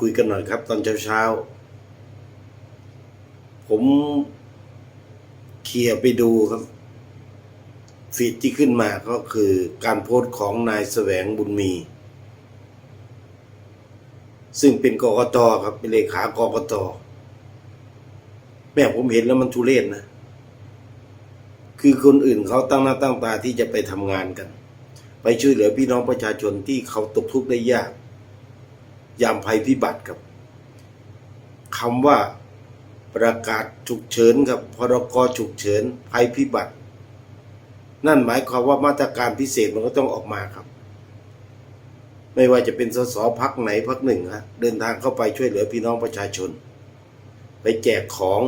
คุยกันหน่อยครับ ตอนเช้าๆ ผมเคลียร์ไปดูครับ ฟีดที่ขึ้นมาก็คือการโพสต์ของนายแสวงบุญมี ซึ่งเป็นกกตครับ เป็นเลขากกตแม่ผมเห็นแล้วมันทุเรศนะ คือคนอื่นเขาตั้งหน้าตั้งตาที่จะไปทำงานกัน ไปช่วยเหลือพี่น้องประชาชนที่เขาตกทุกข์ได้ยาก ยามภัยพิบัติครับคำว่าประกาศฉุกเฉินครับพรกฉุกเฉินภัยพิบัติ นั่นหมายความว่ามาตรการพิเศษมันก็ต้องออกมาครับ ไม่ว่าจะเป็นสสพักไหนพักหนึ่งฮะเดินทางเข้าไปช่วยเหลือพี่น้องประชาชน ไปแจกของ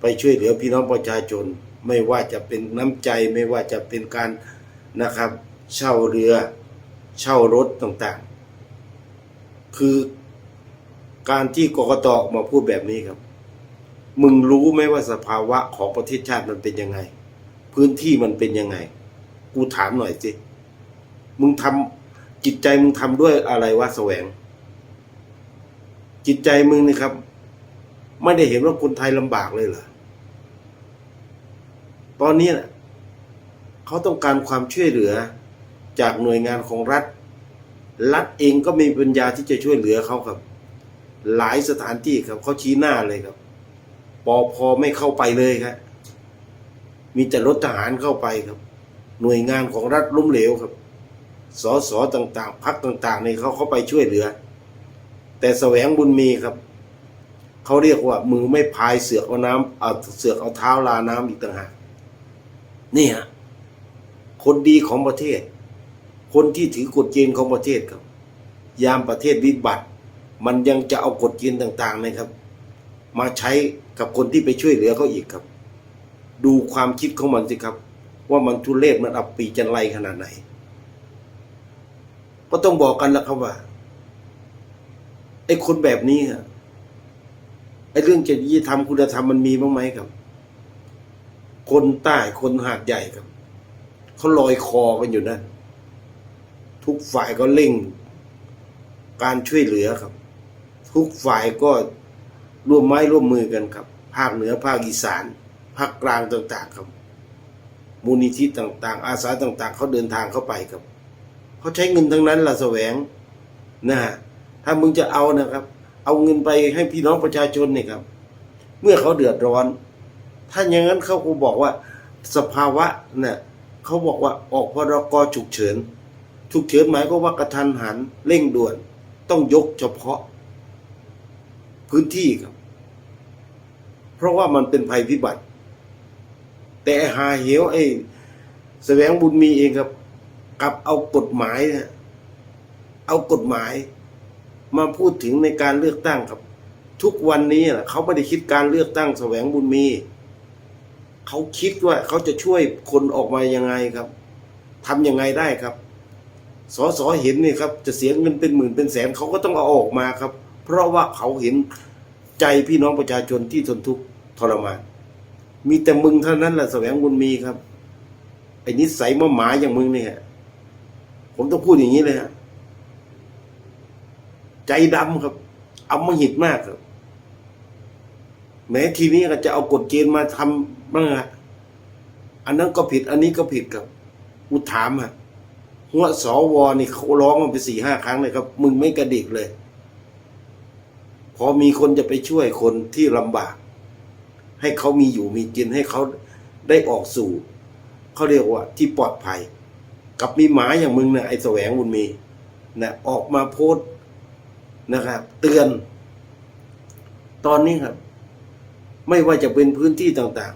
ไปช่วยเหลือพี่น้องประชาชน ไม่ว่าจะเป็นน้ำใจไม่ว่าจะเป็นการนะครับ เช่าเรือ เช่ารถต่างๆ คือการที่กกตออกมาพูดแบบนี้ครับ มึงรู้ไหมว่าสภาวะของประเทศชาติมันเป็นยังไง พื้นที่มันเป็นยังไง กูถามหน่อยสิมึงทำจิตใจมึงทำด้วยอะไรวะแสวง จิตใจมึงนี่ครับ ไม่ได้เห็นว่าคนไทยลำบากเลยเหรอตอนนี้นะเขาต้องการความช่วยเหลือจากหน่วยงานของรัฐ รัฐเองก็มีปัญญาที่จะช่วยเหลือเขาครับ หลายสถานที่ครับเขาชี้หน้าเลยครับปอพอไม่เข้าไปเลยครับ มีแต่รถทหารเข้าไปครับ หน่วยงานของรัฐล้มเหลวครับสอสอต่างๆพักต่างๆในเขาเข้าไปช่วยเหลือ แต่แสวงบุญมีครับเขาเรียกว่า มือไม่พายเสือกเอาน้ำเอาเสือกเอาเท้าลาน้ำอีกต่างหากนี่ฮะคนดีของประเทศ คนที่ถือกฎเกณฑ์ของประเทศครับ ยามประเทศวิบัติ มันยังจะเอากฎเกณฑ์ต่างๆนะครับ มาใช้กับคนที่ไปช่วยเหลือเขาอีกครับ ดูความคิดของมันสิครับ ว่ามันทุเรศมันอับปีจันไรขนาดไหน ก็ต้องบอกกันแล้วครับว่าไอ้คนแบบนี้อะไอ้เรื่องจริยธรรมคุณธรรมมันมีบ้างไหมครับ คนใต้คนหาดใหญ่ครับเขาลอยคอกันอยู่นั่น ทุกฝ่ายก็เร่งการช่วยเหลือครับ ทุกฝ่ายก็ร่วมไม้ร่วมมือกันครับ ภาคเหนือภาคอีสาน ภาคกลางต่างๆครับมูลนิธิต่างๆ อาสาต่างๆ เขาเดินทางเข้าไปครับเขาใช้เงินทั้งนั้นล่ะแสวงนะฮะถ้ามึงจะเอานะครับ เอาเงินไปให้พี่น้องประชาชนเนี่ยครับ เมื่อเขาเดือดร้อน ถ้าอย่างนั้นเขาคงบอกว่าสภาวะเนี่ยเขาบอกว่าออกพรกฉุกเฉิน ฉุกเฉินหมายก็ว่ากระทันหันเร่งด่วน ต้องยกเฉพาะ พื้นที่ครับ เพราะว่ามันเป็นภัยพิบัติ แต่หาเหวไอ้แสวงบุญมีเองครับกลับเอากฎหมายเนี่ยเอากฎหมาย มาพูดถึงในการเลือกตั้งครับ ทุกวันนี้นะเขาไม่ได้คิดการเลือกตั้งแสวงบุญมีเขาคิดว่าเขาจะช่วยคนออกมายังไงครับทำยังไงได้ครับ สอสอเห็นนี่ครับจะเสียเงินเป็นหมื่นเป็นแสนเขาก็ต้องเอาออกมาครับ เพราะว่าเขาเห็นใจพี่น้องประชาชนที่ทนทุกข์ทรมาน มีแต่มึงเท่านั้นแหละแสวงบุญมีครับไอ้นิสัยมะหมาอย่างมึงเนี่ยผมต้องพูดอย่างนี้เลยฮะใจดำครับเอามาหิดมากครับ แม้ทีนี้ก็จะเอากฎเกณฑ์มาทำบ้างอะอันนั้นก็ผิด อันนี้ก็ผิดครับอุถามอะ หัวสวนี่เขาร้องมาไปสี่ห้าครั้งเลยครับ มึงไม่กระดิกเลย พอมีคนจะไปช่วยคนที่ลำบาก ให้เขามีอยู่มีกินให้เขาได้ออกสู่เขาเรียกว่า ที่ปลอดภัย กับมีหมาอย่างมึงเนี่ยไอ้แสวงบุญมีนะออกมาโพสนะครับ เตือน ตอนนี้ครับ ไม่ว่าจะเป็นพื้นที่ต่าง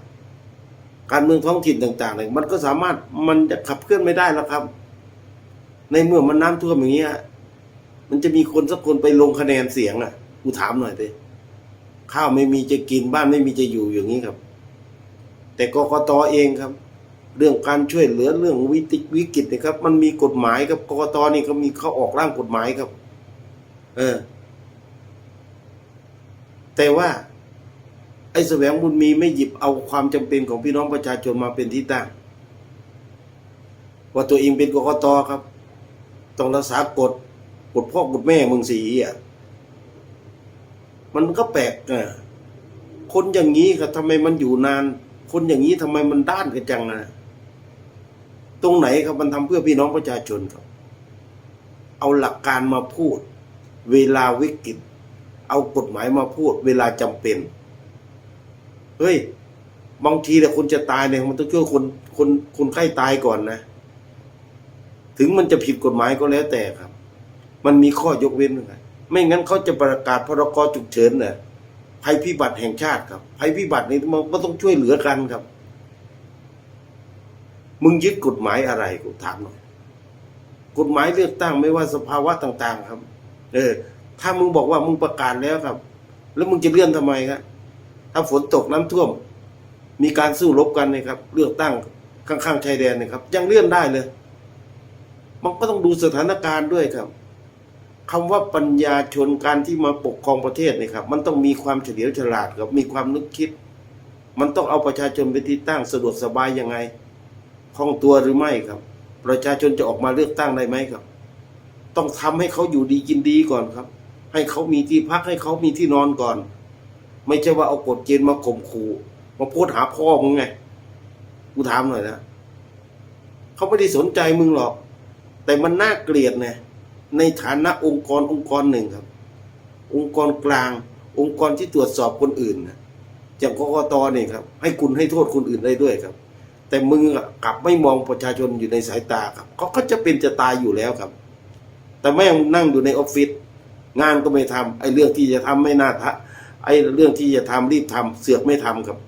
ๆ การเมืองท้องถิ่นต่างๆเนี่ยมันก็สามารถมันจะขับเคลื่อนไม่ได้แล้วครับ ในเมื่อมันน้ำท่วมอย่างเงี้ย มันจะมีคนสักคนไปลงคะแนนเสียงอะ กูถามหน่อยดิข้าวไม่มีจะกินบ้านไม่มีจะอยู่อย่างนี้ครับ แต่กกตเองครับ เรื่องการช่วยเหลือเรื่องวิติวิกฤตนะครับ มันมีกฎหมายครับกกตนี่เขามีเขาออกร่างกฎหมายครับ เออ แต่ว่า ไอ้แสวงบุญมีไม่หยิบเอาความจำเป็นของพี่น้องประชาชนมาเป็นที่ตั้งว่าตัวเองเป็นกกตครับ ต้องรักษากฎกฎพ่อกฎแม่มึงสีอะมันก็แปลกอะคนอย่างนี้ครับทำไมมันอยู่นาน คนอย่างนี้ทำไมมันด้านกันจังอะตรงไหนครับมันทำเพื่อพี่น้องประชาชนครับ เอาหลักการมาพูด เวลาวิกฤต เอากฎหมายมาพูด เวลาจำเป็น เฮ้ยบางทีแต่คนจะตายเนี่ยมันต้องช่วยคนคนคนไข้ตายก่อนนะ ถึงมันจะผิดกฎหมายก็แล้วแต่ครับ มันมีข้อยกเว้นนะไม่งั้นเขาจะประกาศพรกฉุกเฉินเนี่ยภัยพิบัติแห่งชาติครับภัยพิบัตินี่มันก็ต้องช่วยเหลือกันครับ มึงยึดกฎหมายอะไรกูถามหน่อยกฎหมายเลือกตั้งไม่ว่าสภาวะต่าง ๆ ครับ เออ ถ้ามึงบอกว่ามึงประกาศแล้วครับ แล้วมึงจะเลื่อนทำไมครับถ้าฝนตกน้ำท่วม มีการสู้รบกันเนี่ยครับ เลือกตั้งข้างๆชายแดนเนี่ยครับ ยังเลื่อนได้เลย มันก็ต้องดูสถานการณ์ด้วยครับคำว่าปัญญาชนการที่มาปกครองประเทศเนี่ยครับ มันต้องมีความเฉลียวฉลาดครับมีความนึกคิด มันต้องเอาประชาชนเป็นที่ตั้งสะดวกสบายยังไงคล่องตัวหรือไม่ครับ ประชาชนจะออกมาเลือกตั้งได้ไหมครับ ต้องทำให้เขาอยู่ดีกินดีก่อนครับ ให้เขามีที่พักให้เขามีที่นอนก่อน ไม่ใช่ว่าเอากฎเกณฑ์มาข่มขู่มาโพสหาพ่อมึงไงกูถามหน่อยนะเขาไม่ได้สนใจมึงหรอก แต่มันน่าเกลียดไงในฐานะองค์กรองค์กรหนึ่งครับ องค์กรกลาง องค์กรที่ตรวจสอบคนอื่นนะอย่างกกตเนี่ยครับ ให้คุณให้โทษคนอื่นได้ด้วยครับ แต่มึงอกลับไม่มองประชาชนอยู่ในสายตาครับเขาก็จะเป็นจะตายอยู่แล้วครับ แต่แม่งนั่งอยู่ในออฟฟิศงานก็ไม่ทำไอ้เรื่องที่จะทำไม่น่าทะไอ้เรื่องที่จะทำรีบทำเสือกไม่ทำครับ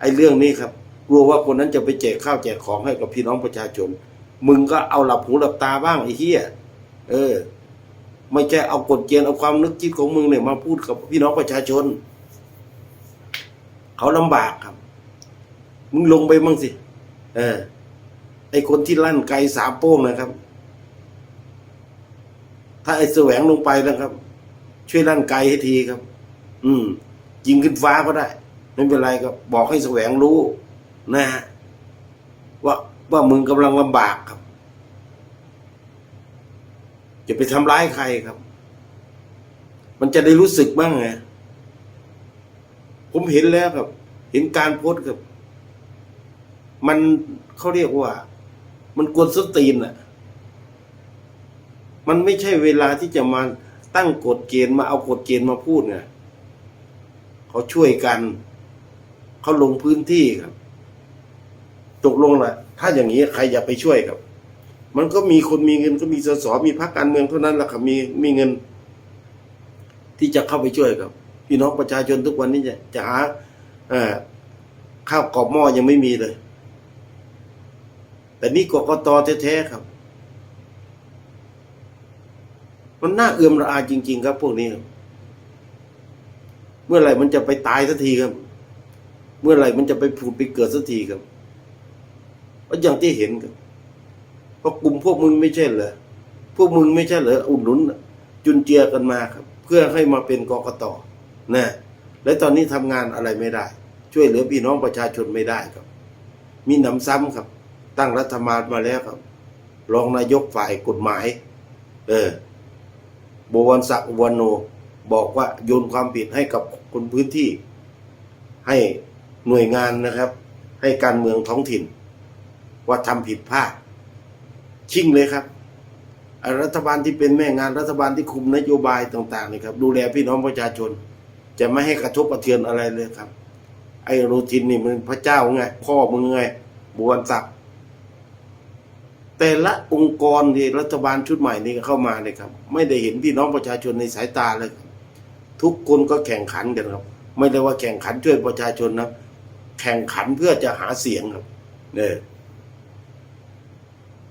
ไอ้เรื่องนี้ครับ กลัวว่าคนนั้นจะไปแจกข้าวแจกของให้กับพี่น้องประชาชน มึงก็เอาหลับหูหลับตาบ้างไอ้เหี้ยเออ ไม่ใช่เอากฎเกณฑ์เอาความนึกคิดของมึงเนี่ยมาพูดกับพี่น้องประชาชน เขาลำบากครับ มึงลงไปมั่งสิ เออ ไอคนที่ลั่นไกลสามโป้งนะครับ ถ้าไอแสวงลงไปนะครับ ช่วยลั่นไกลให้ทีครับ อืมยิงขึ้นฟ้าก็ได้ไม่เป็นไรครับบอกให้แสวงรู้ นะฮะว่า ว่ามึงกำลังลำบากครับจะไปทำร้ายใครครับ มันจะได้รู้สึกบ้างไงผมเห็นแล้วครับ เห็นการโพสต์ครับ มันเขาเรียกว่า มันกวนสตีนอะ มันไม่ใช่เวลาที่จะมาตั้งกฎเกณฑ์มาเอากฎเกณฑ์มาพูดไงเขาช่วยกัน เขาลงพื้นที่ครับ ตกลงแหละ ถ้าอย่างนี้ใครอย่าไปช่วยครับ มันก็มีคนมีเงินก็มีสสมีพรรคการเมืองเท่านั้นแหละครับมีมีเงิน ที่จะเข้าไปช่วยครับ พี่น้องประชาชนทุกวันนี้จะจะหาข้าวกรอบหม้อยังไม่มีเลย แต่นี่กกตแท้ๆครับ มันน่าเอื่อมระอาจริง ๆ ครับพวกนี้ครับเมื่อไหร่มันจะไปตายสักทีครับ เมื่อไหร่มันจะไปผุดไปเกิดสักทีครับ ก็อย่างที่เห็นครับเพราะกลุ่มพวกมึงไม่ใช่เหรอพวกมึงไม่ใช่เหรออุดหนุน จุนเจือกันมาครับ เพื่อให้มาเป็นกกตนะและตอนนี้ทำงานอะไรไม่ได้ ช่วยเหลือพี่น้องประชาชนไม่ได้ครับ มีหนำซ้ำครับ ตั้งรัฐบาลมาแล้วครับรองนายกฝ่ายกฎหมาย เออบวรศักดิ์วันโน บอกว่าโยนความผิดให้กับคนพื้นที่ ให้หน่วยงานนะครับ ให้การเมืองท้องถิ่น ว่าทำผิดพลาดชิงเลยครับ รัฐบาลที่เป็นแม่งานรัฐบาลที่คุมนโยบายต่างๆนี่ครับ ดูแลพี่น้องประชาชน จะไม่ให้กระทบกระเทือนอะไรเลยครับ ไอ้โรจินนี่มันพระเจ้าไงพ่อมึงไงบวรศักดิ์แต่ละองค์กรที่รัฐบาลชุดใหม่นี้เข้ามาเนี่ยครับ ไม่ได้เห็นพี่น้องประชาชนในสายตาเลย ทุกคนก็แข่งขันกันครับ ไม่ได้ว่าแข่งขันช่วยประชาชนนะแข่งขันเพื่อจะหาเสียงครับเนี่ย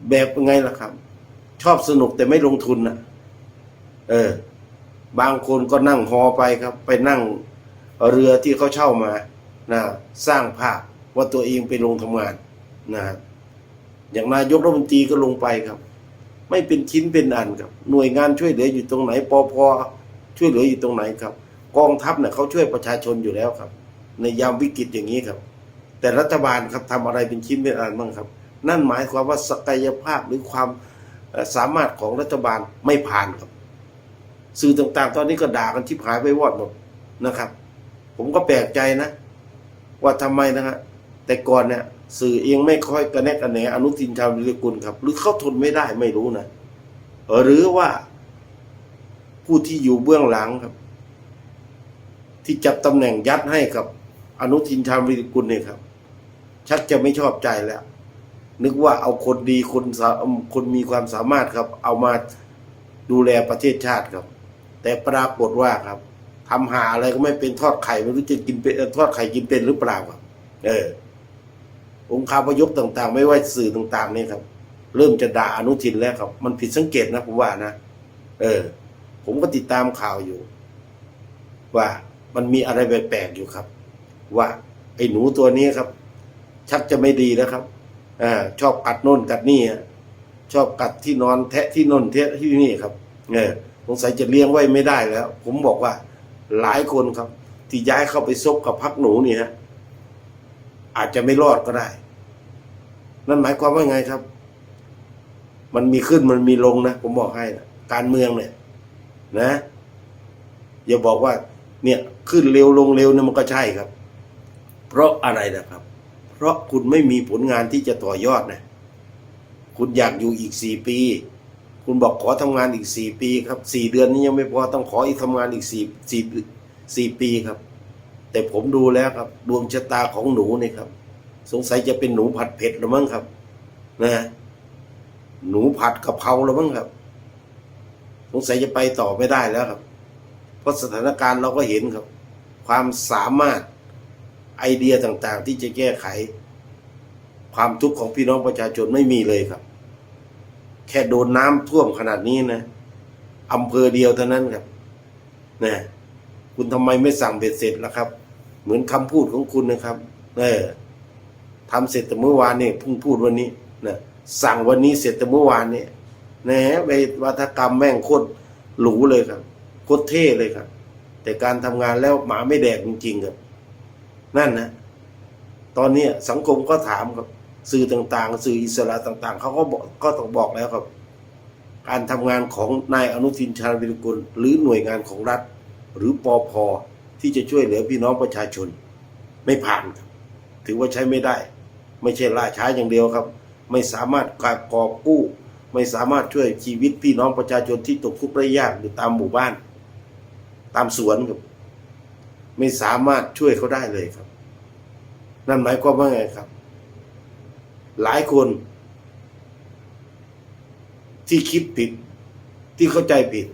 แบบไงล่ะครับ ชอบสนุกแต่ไม่ลงทุนนะเออ บางคนก็นั่งฮอไปครับ ไปนั่งเรือที่เขาเช่ามานะสร้างภาพว่าตัวเองไปลงทำงานนะอย่างนายกรัฐมนตรีก็ลงไปครับ ไม่เป็นชิ้นเป็นอันครับ หน่วยงานช่วยเหลืออยู่ตรงไหนปอพอช่วยเหลืออยู่ตรงไหนครับ กองทัพเนี่ยเขาช่วยประชาชนอยู่แล้วครับ ในยามวิกฤตอย่างนี้ครับ แต่รัฐบาลครับทำอะไรเป็นชิ้นเป็นอันบ้างครับ นั่นหมายความว่าศักยภาพหรือความสามารถของรัฐบาลไม่ผ่านครับ สื่อต่างๆ ตอนนี้ก็ด่ากันชิบหายไปวอดหมดนะครับ ผมก็แปลกใจนะ ว่าทำไมนะฮะแต่ก่อนเนี่ยสื่อเองไม่ค่อยกระแนกกระแหนอนุทินชาญวิรกุลครับ หรือเขาทนไม่ได้ไม่รู้นะหรือว่าผู้ที่อยู่เบื้องหลังครับ ที่จับตำแหน่งยัดให้กับอนุทินชาญวิรกุลเนี่ยครับ ชักจะไม่ชอบใจแล้ว นึกว่าเอาคนดีคนสาคนมีความสามารถครับ เอามาดูแลประเทศชาติครับ แต่ปรากฏว่าครับทำหาอะไรก็ไม่เป็นทอดไข่ไม่รู้จะกินเป็นทอดไข่กินเป็นหรือเปล่าครับ เออ องค์คาพยพต่าง ๆ ไม่ว่าสื่อต่างๆนี่ครับ เริ่มจะด่าอนุทินแล้วครับ มันผิดสังเกตนะผมว่านะเออ ผมก็ติดตามข่าวอยู่ ว่ามันมีอะไรแปลกๆอยู่ครับ ว่าไอ้หนูตัวนี้ครับ ชักจะไม่ดีแล้วครับ อชอบกัดโน่นกัดนี่ชอบกัดที่นอนแทะที่โน่นแทะที่นี่ครับเออสงสัยจะเลี้ยงไว้ไม่ได้แล้ว ผมบอกว่าหลายคนครับ ที่ย้ายเข้าไปซบกับพักหนูนี่ฮะอาจจะไม่รอดก็ได้ นั่นหมายความว่าไงครับ มันมีขึ้นมันมีลงนะผมบอกให้นะการเมืองเนี่ย นะอย่าบอกว่า เนี่ย ขึ้นเร็วลงเร็วเนี่ยมันก็ใช่ครับ เพราะอะไรนะครับ เพราะคุณไม่มีผลงานที่จะต่อยอดนะ คุณอยากอยู่อีกสี่ปี คุณบอกขอทำงานอีกสี่ปีครับสี่เดือนนี้ยังไม่พอต้องขออีกทำงานอีกสี่สี่สี่ปีครับ แต่ผมดูแล้วครับ ดวงชะตาของหนูนี่ครับ สงสัยจะเป็นหนูผัดเผ็ดหรือมั้งครับ นะ หนูผัดกะเพราหรือมั้งครับ สงสัยจะไปต่อไม่ได้แล้วครับ เพราะสถานการณ์เราก็เห็นครับ ความสามารถ ไอเดียต่างๆ ที่จะแก้ไข ความทุกข์ของพี่น้องประชาชนไม่มีเลยครับ แค่โดนน้ำท่วมขนาดนี้นะอำเภอเดียวเท่านั้นครับนะคุณทำไมไม่สั่งเบ็ดเสร็จล่ะครับ เหมือนคำพูดของคุณนะครับเออทำเสร็จแต่เมื่อวานนี่พิ่งพูดวันนี้นะสั่งวันนี้เสร็จแต่เมื่อวานนี่นะฮะไปวัฒกรรมแม่งโคตรหรูเลยครับโคตรเท่เลยครับ แต่การทำงานแล้วหมาไม่แดกจริงๆครับ นั่นนะตอนนี้สังคมก็ถามครับสื่อต่างๆ สื่ออิสระต่างๆเขาก็บอกก็ต้องบอกแล้วครับ การทำงานของนายอนุทินชาญวิรกุลหรือหน่วยงานของรัฐ หรือปอพที่จะช่วยเหลือพี่น้องประชาชน ไม่ผ่านครับถือว่าใช้ไม่ได้ ไม่ใช่ล่าช้าอย่างเดียวครับ ไม่สามารถกกอบกู้ ไม่สามารถช่วยชีวิตพี่น้องประชาชนที่ตกทุกข์ได้ยากอยู่ตามหมู่บ้าน ตามสวนครับ ไม่สามารถช่วยเขาได้เลยครับ นั่นหมายความว่าไงครับ หลายคน ที่คิดผิด ที่เข้าใจผิด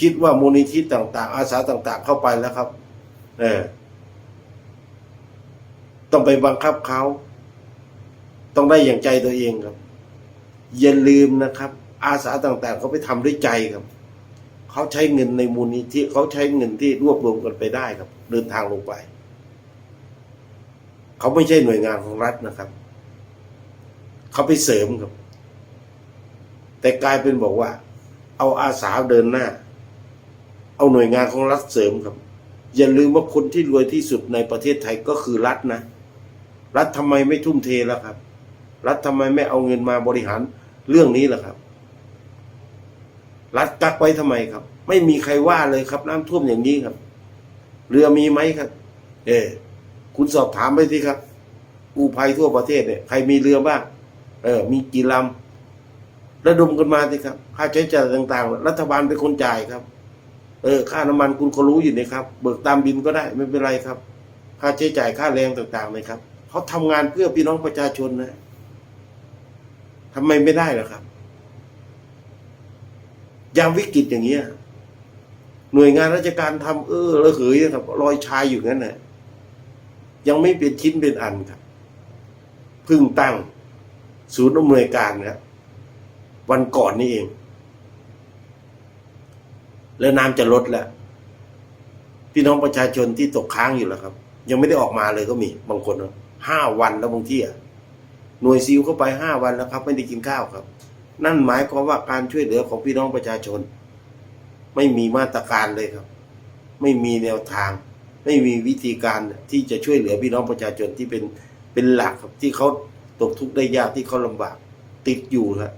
คิดว่ามูลนิธิต่าง ๆ อาสาต่าง ๆ เข้าไปแล้วครับ เออต้องไปบังคับเขา ต้องได้อย่างใจตัวเองครับ อย่าลืมนะครับ อาสาต่าง ๆ เขาไปทำด้วยใจครับ เขาใช้เงินในมูลนิธิเขาใช้เงินที่รวบรวมกันไปได้ครับ เดินทางลงไป เขาไม่ใช่หน่วยงานของรัฐนะครับ เขาไปเสริมครับ แต่กลายเป็นบอกว่า เอาอาสาเดินหน้า เอาหน่วยงานของรัฐเสริมครับ อย่าลืมว่าคนที่รวยที่สุดในประเทศไทยก็คือรัฐนะ รัฐทำไมไม่ทุ่มเทล่ะครับ รัฐทำไมไม่เอาเงินมาบริหารเรื่องนี้ล่ะครับ รัฐกักไว้ทำไมครับ ไม่มีใครว่าเลยครับ น้ำท่วมอย่างนี้ครับ เรือมีไหมครับ เออคุณสอบถามไปสิครับกู้ภัยทั่วประเทศเนี่ยใครมีเรือบ้างเออ มีกี่ลำระดมกันมาสิครับ ค่าใช้จ่ายต่างๆ รัฐบาลเป็นคนจ่ายครับ เออ ค่าน้ำมันคุณก็รู้อยู่นะครับ เบิกตามบินก็ได้ไม่เป็นไรครับ ค่าใช้จ่ายค่าแรงต่างๆเลยครับเขาทำงานเพื่อพี่น้องประชาชนนะทำไมไม่ได้ล่ะครับ ยามวิกฤตอย่างเงี้ย หน่วยงานราชการทำเออระเหยครับลอยชายอยู่งั้นนะยังไม่เป็นชิ้นเป็นอันครับพิ่งตั้ง ศูนย์อำนวยการนะครับวันก่อนนี่เอง แล้วน้ำจะลดแล้ว พี่น้องประชาชนที่ตกค้างอยู่แล้วครับ ยังไม่ได้ออกมาเลยก็มี บางคนห้าวันแล้วบางที่อะหน่วยซิลเข้าไปห้าวันแล้วครับ ไม่ได้กินข้าวครับ นั่นหมายความว่าการช่วยเหลือของพี่น้องประชาชน ไม่มีมาตรการเลยครับ ไม่มีแนวทาง ไม่มีวิธีการที่จะช่วยเหลือพี่น้องประชาชนที่เป็นเป็นหลักครับที่เขาตกทุกข์ได้ยากที่เขาลำบาก ติดอยู่ครับ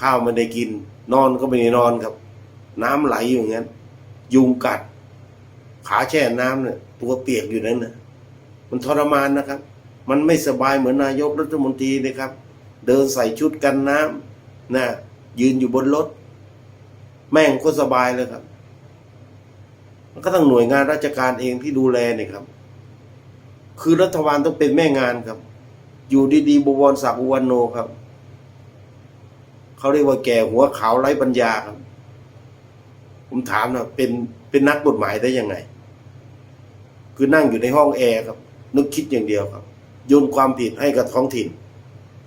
ข้าวไม่ได้กิน นอนก็ไม่ได้นอนครับ น้ำไหลอยู่อย่างนั้น ยุงกัด ขาแช่น้ำเนี่ยตัวเปียกอยู่นั้นนะมันทรมานนะครับ มันไม่สบายเหมือนนายกรัฐมนตรีนะครับ เดินใส่ชุดกันน้ำ นะยืนอยู่บนรถ แม่งก็สบายเลยครับ มันก็ต้องหน่วยงานราชการเองที่ดูแลเนี่ยครับ คือรัฐบาลต้องเป็นแม่งานครับ อยู่ดีๆบวรศักดิ์อุวันโนครับเขาเรียกว่าแก่หัวขาวไร้ปัญญาครับ ผมถามนะเป็นเป็นนักกฎหมายได้ยังไง คือนั่งอยู่ในห้องแอร์ครับ นึกคิดอย่างเดียวครับโยนความผิดให้กับท้องถิ่น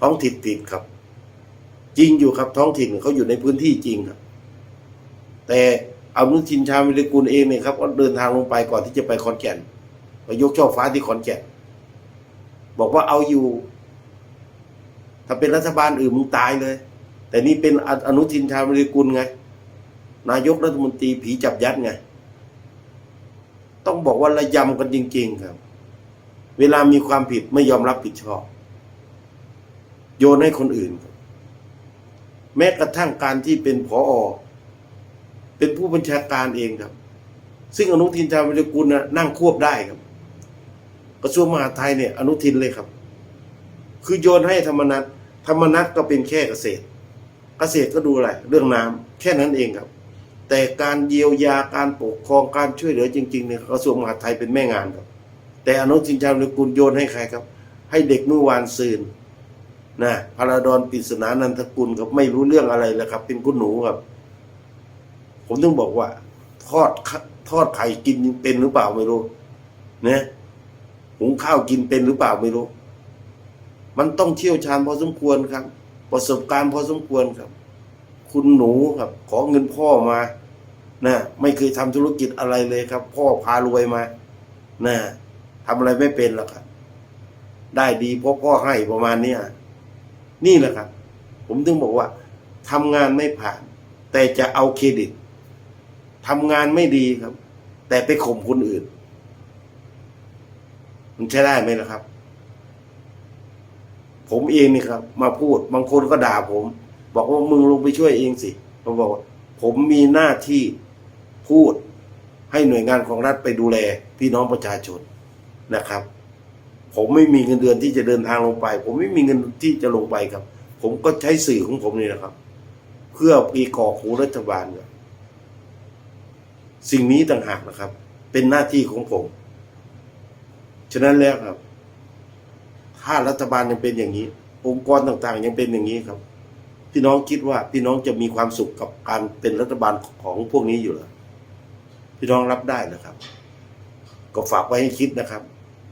ท้องถิ่นผิดครับ จริงอยู่ครับท้องถิ่นเขาอยู่ในพื้นที่จริงครับ แต่อานุทินชาญวิริกุลเองเนี่ยครับก็เดินทางลงไปก่อนที่จะไปขอนแก่นไปยกช่อฟ้าที่ขอนแก่นบอกว่าเอาอยู่ ถ้าเป็นรัฐบาลอื่นมึงตายเลย แต่นี่เป็นออนุทินชาญวิริกุลไง นายกรัฐมนตรีผีจับยัดไง ต้องบอกว่าระยำกันจริง ๆ ครับ เวลามีความผิดไม่ยอมรับผิดชอบ โยนให้คนอื่นครับ แม้กระทั่งการที่เป็นผออเป็นผู้บัญชาการเองครับ ซึ่งอนุทินชาญวิรกุลนะนั่งควบได้ครับ กระทรวงมหาดไทยเนี่ยอนุทินเลยครับ คือโยนให้ธรรมนัตธรรมนัตก็เป็นแค่เกษตร เกษตรก็ดูอะไรเรื่องน้ำแค่นั้นเองครับ แต่การเยียวยาการปกครองการช่วยเหลือจริงๆเนี่ยกระทรวงมหาดไทยเป็นแม่งานครับ แต่อนุทินชาญวิรกุลโยนให้ใครครับ ให้เด็กเมื่อวานซืน นะพาราดอนปริศนานันทกุลครับไม่รู้เรื่องอะไรเลยครับ เป็นกุนหนูครับ ผมต้องบอกว่า ทอดทอดไข่กินเป็นหรือเปล่าไม่รู้นะหุงข้าวกินเป็นหรือเปล่าไม่รู้ มันต้องเชี่ยวชาญพอสมควรครับ ประสบการณ์พอสมควรครับ คุณหนูครับ ขอเงินพ่อมานะไม่เคยทำธุรกิจอะไรเลยครับ พ่อพารวยมานะทำอะไรไม่เป็นหรอกครับ ได้ดีเพราะพ่อให้ประมาณเนี้ย นี่แหละครับ ผมถึงบอกว่าทำงานไม่ผ่าน แต่จะเอาเครดิตทำงานไม่ดีครับ แต่ไปข่มคนอื่น มันใช้ได้ไหมล่ะครับ ผมเองนี่ครับ มาพูดบางคนก็ด่าผม บอกว่ามึงลงไปช่วยเองสิผมบอกว่าผมมีหน้าที่พูดให้หน่วยงานของรัฐไปดูแลพี่น้องประชาชนนะครับ ผมไม่มีเงินเดือนที่จะเดินทางลงไป ผมไม่มีเงินที่จะลงไปครับ ผมก็ใช้สื่อของผมนี่นะครับ เพื่อปีกอกหูรัฐบาลครับสิ่งนี้ต่างหากนะครับ เป็นหน้าที่ของผม ฉะนั้นแล้วครับ ถ้ารัฐบาลยังเป็นอย่างนี้ องค์กรต่างๆ ยังเป็นอย่างนี้ครับ พี่น้องคิดว่าพี่น้องจะมีความสุขกับการเป็นรัฐบาลของพวกนี้อยู่หรอพี่น้องรับได้นะครับ ก็ฝากไว้ให้คิดนะครับ